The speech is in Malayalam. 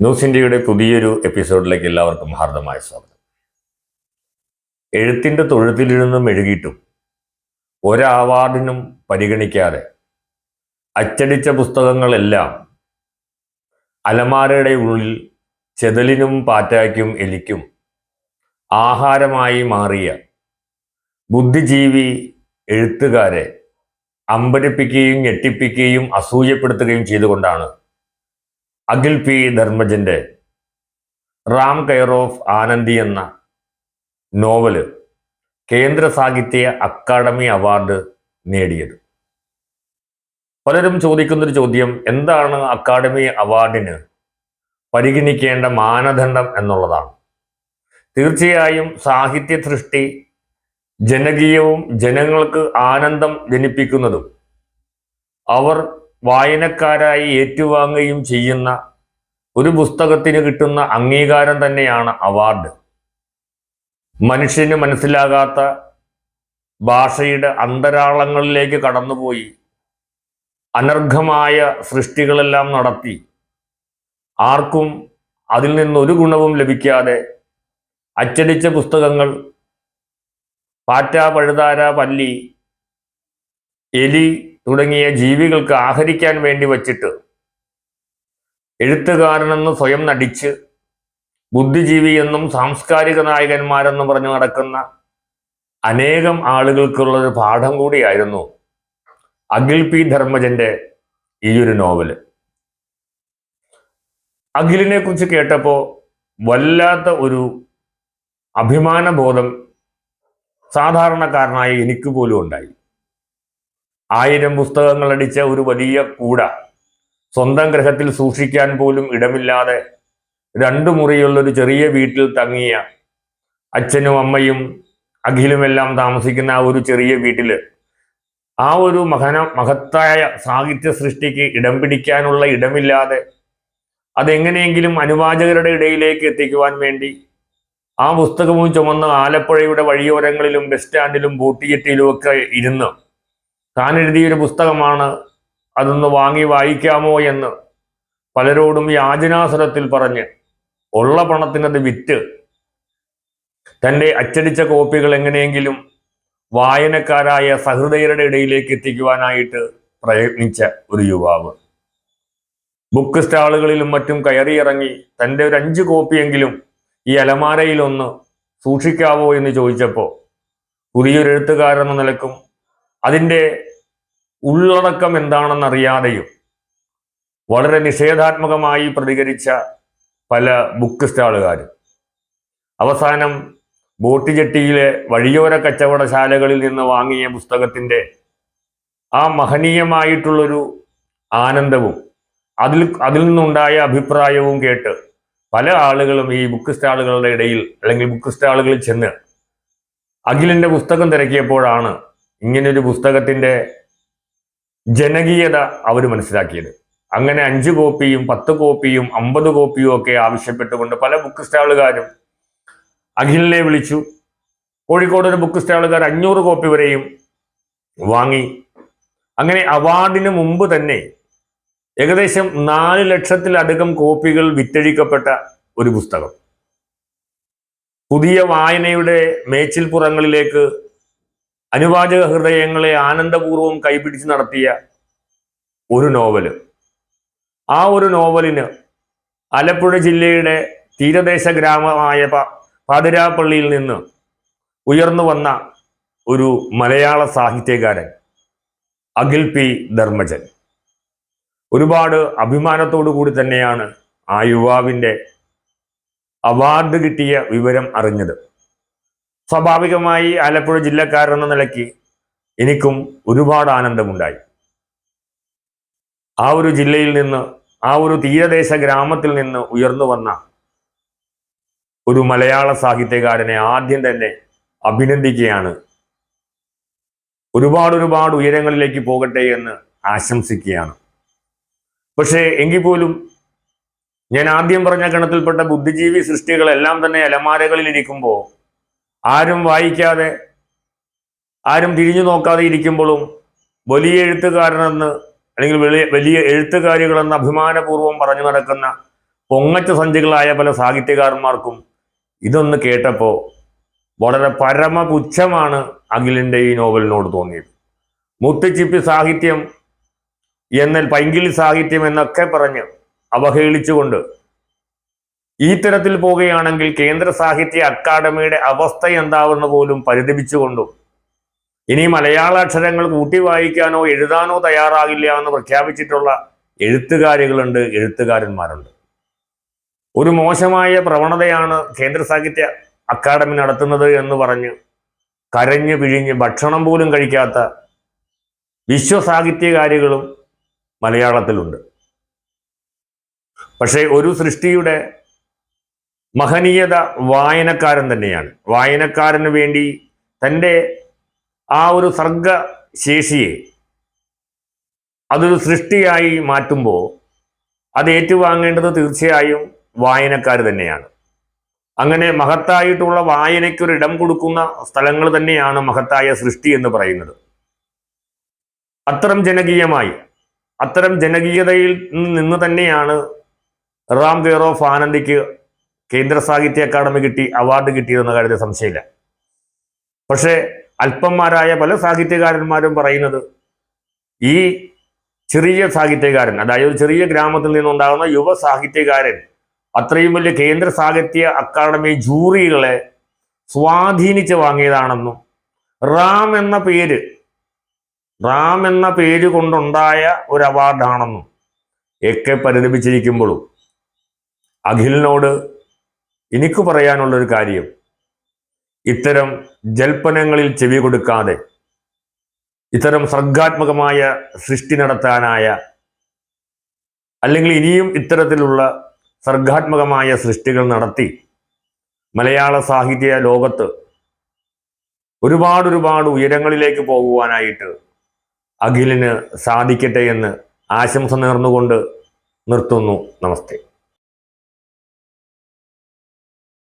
ന്യൂസ് ഇന്ത്യയുടെ പുതിയൊരു എപ്പിസോഡിലേക്ക് എല്ലാവർക്കും ഹാർദമായ സ്വാഗതം. എഴുത്തിന്റെ തൊഴുത്തിലിരുന്നും എഴുകിയിട്ടും ഒരു അവാർഡിനും പരിഗണിക്കാതെ അച്ചടിച്ച പുസ്തകങ്ങളെല്ലാം അലമാരയുടെ ഉള്ളിൽ ചെതലിനും പാറ്റായ്ക്കും എലിക്കും ആഹാരമായി മാറിയ ബുദ്ധിജീവി എഴുത്തുകാരെ അമ്പരപ്പിക്കുകയും ഞെട്ടിപ്പിക്കുകയും അസൂയപ്പെടുത്തുകയും ചെയ്തുകൊണ്ടാണ് അഖിൽ പി ധർമ്മജന്റെ റാം കെയർ ഓഫ് ആനന്ദി എന്ന നോവൽ കേന്ദ്ര സാഹിത്യ അക്കാദമി അവാർഡ് നേടിയത്. പലരും ചോദിക്കുന്നൊരു ചോദ്യം എന്താണ് അക്കാദമി അവാർഡിന് പരിഗണിക്കേണ്ട മാനദണ്ഡം എന്നുള്ളതാണ്. തീർച്ചയായും സാഹിത്യ സൃഷ്ടി ജനകീയവും ജനങ്ങൾക്ക് ആനന്ദം ജനിപ്പിക്കുന്നതും അവർ വായനക്കാരായി ഏറ്റുവാങ്ങുകയും ചെയ്യുന്ന ഒരു പുസ്തകത്തിന് കിട്ടുന്ന അംഗീകാരം തന്നെയാണ് അവാർഡ്. മനുഷ്യന് മനസ്സിലാകാത്ത ഭാഷയുടെ അന്തരാളങ്ങളിലേക്ക് കടന്നുപോയി അനർഘമായ സൃഷ്ടികളെല്ലാം നടത്തി ആർക്കും അതിൽ നിന്നൊരു ഗുണവും ലഭിക്കാതെ അച്ചടിച്ച പുസ്തകങ്ങൾ പാറ്റ പഴുതാര പല്ലി എലി തുടങ്ങിയ ജീവികൾക്ക് ആഹരിക്കാൻ വേണ്ടി വച്ചിട്ട് എഴുത്തുകാരനെന്ന് സ്വയം നടിച്ച് ബുദ്ധിജീവി എന്നും സാംസ്കാരിക നായകന്മാരെന്നും പറഞ്ഞു നടക്കുന്ന അനേകം ആളുകൾക്കുള്ളൊരു പാഠം കൂടിയായിരുന്നു അഖിൽ പി ധർമ്മജന്റെ ഈ ഒരു നോവൽ. അഖിലിനെ കുറിച്ച് കേട്ടപ്പോൾ വല്ലാത്ത ഒരു അഭിമാനബോധം സാധാരണക്കാരനായ എനിക്ക് പോലും ഉണ്ടായി. ആയിരം പുസ്തകങ്ങൾ അടിച്ച ഒരു വലിയ കൂട സ്വന്തം ഗ്രഹത്തിൽ സൂക്ഷിക്കാൻ പോലും ഇടമില്ലാതെ രണ്ടു മുറിയുള്ള ഒരു ചെറിയ വീട്ടിൽ തങ്ങിയ അച്ഛനും അമ്മയും അഖിലുമെല്ലാം താമസിക്കുന്ന ആ ഒരു ചെറിയ വീട്ടിൽ ആ ഒരു മഹന മഹത്തായ സാഹിത്യ സൃഷ്ടിക്ക് ഇടം പിടിക്കാനുള്ള ഇടമില്ലാതെ അതെങ്ങനെയെങ്കിലും അനുവാചകരുടെ ഇടയിലേക്ക് എത്തിക്കുവാൻ വേണ്ടി ആ പുസ്തകവും ചുമന്ന് ആലപ്പുഴയുടെ വഴിയോരങ്ങളിലും ബസ് സ്റ്റാൻഡിലും ബൂട്ടിയെട്ടിയിലും ഒക്കെ ഇരുന്ന് താൻ എഴുതിയൊരു പുസ്തകമാണ് അതൊന്ന് വാങ്ങി വായിക്കാമോ എന്ന് പലരോടും യാചനാസുരത്തിൽ പറഞ്ഞ് ഉള്ള പണത്തിനത് വിറ്റ് തന്റെ അച്ചടിച്ച കോപ്പികൾ എങ്ങനെയെങ്കിലും വായനക്കാരായ സഹൃദയരുടെ ഇടയിലേക്ക് എത്തിക്കുവാനായിട്ട് പ്രയത്നിച്ച ഒരു യുവാവ്. ബുക്ക് സ്റ്റാളുകളിലും മറ്റും കയറിയിറങ്ങി തന്റെ ഒരു അഞ്ച് കോപ്പിയെങ്കിലും ഈ അലമാരയിലൊന്ന് സൂക്ഷിക്കാവോ എന്ന് ചോദിച്ചപ്പോൾ പുതിയൊരു എഴുത്തുകാരെന്ന നിലക്കും അതിന്റെ ഉള്ളടക്കം എന്താണെന്നറിയാതെയും വളരെ നിഷേധാത്മകമായി പ്രതികരിച്ച പല ബുക്ക് സ്റ്റാളുകാരും അവസാനം ബോട്ടിജെട്ടിയിലെ വഴിയോര കച്ചവടശാലകളിൽ നിന്ന് വാങ്ങിയ പുസ്തകത്തിന്റെ ആ മഹനീയമായിട്ടുള്ളൊരു ആനന്ദവും അതിൽ അതിൽ നിന്നുണ്ടായ അഭിപ്രായവും കേട്ട് പല ആളുകളും ഈ ബുക്ക് സ്റ്റാളുകളുടെ ഇടയിൽ അല്ലെങ്കിൽ ബുക്ക് സ്റ്റാളുകളിൽ ചെന്ന് അഖിലിന്റെ പുസ്തകം തിരക്കിയപ്പോഴാണ് ഇങ്ങനൊരു പുസ്തകത്തിന്റെ ജനകീയത അവർ മനസ്സിലാക്കിയത്. അങ്ങനെ അഞ്ച് കോപ്പിയും പത്ത് കോപ്പിയും അമ്പത് കോപ്പിയും ഒക്കെ ആവശ്യപ്പെട്ടുകൊണ്ട് പല ബുക്ക് സ്റ്റാളുകാരും അഖിലിനെ വിളിച്ചു. കോഴിക്കോട് ഒരു ബുക്ക് സ്റ്റാളുകാർ അഞ്ഞൂറ് കോപ്പി വരെയും വാങ്ങി. അങ്ങനെ അവാർഡിന് മുമ്പ് തന്നെ ഏകദേശം നാല് ലക്ഷത്തിലധികം കോപ്പികൾ വിറ്റഴിക്കപ്പെട്ട ഒരു പുസ്തകം. പുതിയ വായനയുടെ മേച്ചിൽപ്പുറങ്ങളിലേക്ക് അനുവാചക ഹൃദയങ്ങളെ ആനന്ദപൂർവം കൈപിടിച്ച് നടത്തിയ ഒരു നോവൽ. ആ ഒരു നോവലിന് ആലപ്പുഴ ജില്ലയുടെ തീരദേശ ഗ്രാമമായ പാതിരാപ്പള്ളിയിൽ നിന്ന് ഉയർന്നു വന്ന ഒരു മലയാള സാഹിത്യകാരൻ അഖിൽ പി. ധർമ്മജൻ. ഒരുപാട് അഭിമാനത്തോടു കൂടി തന്നെയാണ് ആ യുവാവിന്റെ അവാർഡ് കിട്ടിയ വിവരം അറിഞ്ഞത്. സ്വാഭാവികമായി ആലപ്പുഴ ജില്ലക്കാരെന്ന നിലയ്ക്ക് എനിക്കും ഒരുപാട് ആനന്ദമുണ്ടായി. ആ ഒരു ജില്ലയിൽ നിന്ന് ആ ഒരു തീരദേശ ഗ്രാമത്തിൽ നിന്ന് ഉയർന്നു വന്ന ഒരു മലയാള സാഹിത്യകാരനെ ആദ്യം തന്നെ അഭിനന്ദിക്കുകയാണ്. ഒരുപാട് ഒരുപാട് ഉയരങ്ങളിലേക്ക് പോകട്ടെ എന്ന് ആശംസിക്കുകയാണ്. പക്ഷേ എങ്കിൽ പോലും ഞാൻ ആദ്യം പറഞ്ഞ ഗണത്തിൽപ്പെട്ട ബുദ്ധിജീവി സൃഷ്ടികളെല്ലാം തന്നെ അലമാരകളിൽ ഇരിക്കുമ്പോൾ ആരും വായിക്കാതെ ആരും തിരിഞ്ഞു നോക്കാതെ ഇരിക്കുമ്പോഴും വലിയ എഴുത്തുകാരനെന്ന് അല്ലെങ്കിൽ വലിയ വലിയ എഴുത്തുകാരികളെന്ന് അഭിമാനപൂർവം പറഞ്ഞു നടക്കുന്ന പൊങ്ങച്ച സഞ്ചികളായ പല സാഹിത്യകാരന്മാർക്കും ഇതൊന്ന് കേട്ടപ്പോൾ വളരെ പരമപുച്ഛമാണ് അഖിലിന്റെ ഈ നോവലിനോട് തോന്നിയത്. മുത്തുച്ചിപ്പി സാഹിത്യം എന്നാൽ പൈങ്കിളി സാഹിത്യം എന്നൊക്കെ പറഞ്ഞ് അവഹേളിച്ചുകൊണ്ട് ഈ തരത്തിൽ പോവുകയാണെങ്കിൽ കേന്ദ്ര സാഹിത്യ അക്കാദമിയുടെ അവസ്ഥ എന്താവുന്ന പോലും പരിതപിച്ചുകൊണ്ടും ഇനി മലയാള അക്ഷരങ്ങൾ കൂട്ടി വായിക്കാനോ എഴുതാനോ തയ്യാറാകില്ല എന്ന് പ്രഖ്യാപിച്ചിട്ടുള്ള എഴുത്തുകാരികളുണ്ട് എഴുത്തുകാരന്മാരുണ്ട്. ഒരു മോശമായ പ്രവണതയാണ് കേന്ദ്ര സാഹിത്യ അക്കാദമി നടത്തുന്നത് എന്ന് പറഞ്ഞ് കരഞ്ഞു പിഴിഞ്ഞ് ഭക്ഷണം പോലും കഴിക്കാത്ത വിശ്വസാഹിത്യകാരികളും മലയാളത്തിലുണ്ട്. പക്ഷേ ഒരു സൃഷ്ടിയുടെ മഹനീയത വായനക്കാരൻ തന്നെയാണ്. വായനക്കാരന് വേണ്ടി തന്റെ ആ ഒരു സർഗശേഷിയെ അതൊരു സൃഷ്ടിയായി മാറ്റുമ്പോൾ അത് ഏറ്റുവാങ്ങേണ്ടത് തീർച്ചയായും വായനക്കാർ തന്നെയാണ്. അങ്ങനെ മഹത്തായിട്ടുള്ള വായനയ്ക്ക് ഒരു ഇടം കൊടുക്കുന്ന സ്ഥലങ്ങൾ തന്നെയാണ് മഹത്തായ സൃഷ്ടി എന്ന് പറയുന്നത്. അത്തരം ജനകീയമായി അത്തരം ജനകീയതയിൽ നിന്ന് തന്നെയാണ് റാം കെയർ ഓഫ് ആനന്ദിക്ക് കേന്ദ്ര സാഹിത്യ അക്കാദമി കിട്ടി അവാർഡ് കിട്ടിയതെന്ന കാര്യത്തിൽ സംശയമില്ല. പക്ഷേ അല്പന്മാരായ പല സാഹിത്യകാരന്മാരും പറയുന്നത് ഈ ചെറിയ സാഹിത്യകാരൻ അതായത് ഒരു ചെറിയ ഗ്രാമത്തിൽ നിന്നുണ്ടാകുന്ന യുവ സാഹിത്യകാരൻ അത്രയും വലിയ കേന്ദ്ര സാഹിത്യ അക്കാദമി ജൂറികളെ സ്വാധീനിച്ച് വാങ്ങിയതാണെന്നും റാം എന്ന പേര് റാം എന്ന പേര് കൊണ്ടുണ്ടായ ഒരു അവാർഡാണെന്നും ഒക്കെ പരിതപിച്ചിരിക്കുമ്പോഴും അഖിലിനോട് എനിക്ക് പറയാനുള്ളൊരു കാര്യം. ഇത്തരം ജൽപ്പനങ്ങളിൽ ചെവി കൊടുക്കാതെ ഇത്തരം സർഗാത്മകമായ സൃഷ്ടി നടത്താനായ അല്ലെങ്കിൽ ഇനിയും ഇത്തരത്തിലുള്ള സർഗാത്മകമായ സൃഷ്ടികൾ നടത്തി മലയാള സാഹിത്യ ലോകത്ത് ഒരുപാട് ഒരുപാട് ഉയരങ്ങളിലേക്ക് പോകുവാനായിട്ട് അഖിലിന് സാധിക്കട്ടെ എന്ന് ആശംസ നേർന്നുകൊണ്ട് നിർത്തുന്നു. നമസ്തേ.